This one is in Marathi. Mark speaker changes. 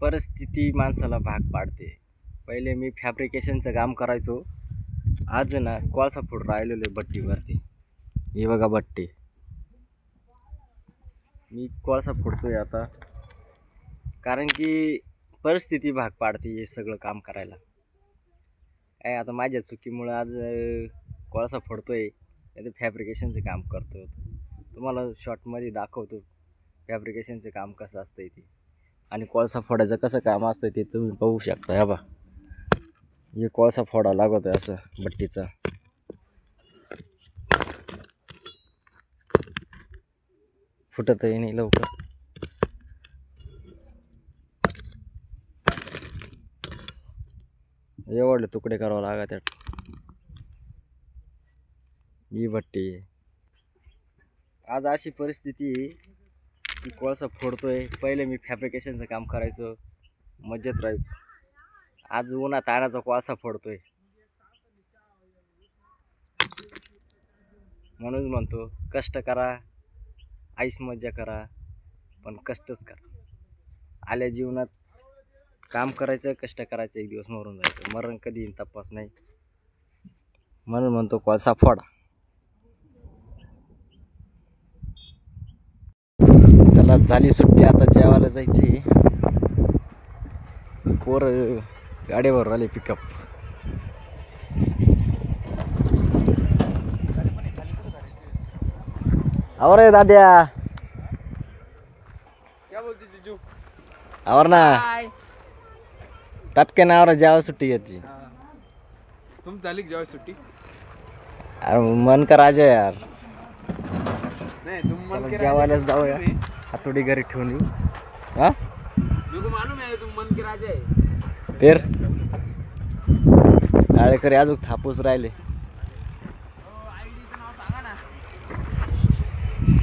Speaker 1: परिस्थिती माणसाला भाग पाडते. पहिले मी फॅब्रिकेशनचं काम करायचो. आज ना कोळसा फूड राहिलेलो आहे भट्टीवरती हे बघा भट्टी मी कोळसा फोडतोय आता. कारण की परिस्थिती भाग पाडते हे सगळं काम करायला. काय आता माझ्या चुकीमुळं आज कोळसा फोडतोय. नाही फॅब्रिकेशनचं काम करतो तुम्हाला शॉर्टमध्ये दाखवतो. फॅब्रिकेशनचं काम कसं असतं ते. आणि कोळसा फोडायचं कसं काम असतं ते तुम्ही पाहू शकता या बा. हे कोळसा फोडा लागत आहे असं भट्टीचा फुटतही नाही लवकर. एवढले तुकडे करावं लागत त्यात ही भट्टी आज अशी परिस्थिती की कोळसा फोडतोय. पहिले मी फॅब्रिकेशनचं काम करायचो. मजेत राहायचो. आज उन्हा तानाचा कोळसा फोडतोय. म्हणून म्हणतो कष्ट करा. आईस मज्जा करा. पण कष्टच करा. आल्या जीवनात काम करायचं कष्ट करायचं एक दिवस मरून जायचं. मरण कधी तपास नाही. म्हणून म्हणतो कोळसा फोडा. चला झाली सुट्टी आता जेवायला जायची. पोर गाडीवर आले पिकअप आवर रे दाद्या.
Speaker 2: क्या बोलते जीजू
Speaker 1: आवर ना टपके नावर जेव्हा सुट्टी घ्यायची
Speaker 2: तुम झाली का जेव्हा सुट्टी?
Speaker 1: अरे मन का राजा यार.
Speaker 2: नाही तुम मन
Speaker 1: जेवायलाच जाऊया। हातोडी घरी ठेवून येऊ हा?
Speaker 2: मेरे को मालूम तुम मन के राजा
Speaker 1: फिर. नाळेकरी अजून थापूस राहिले.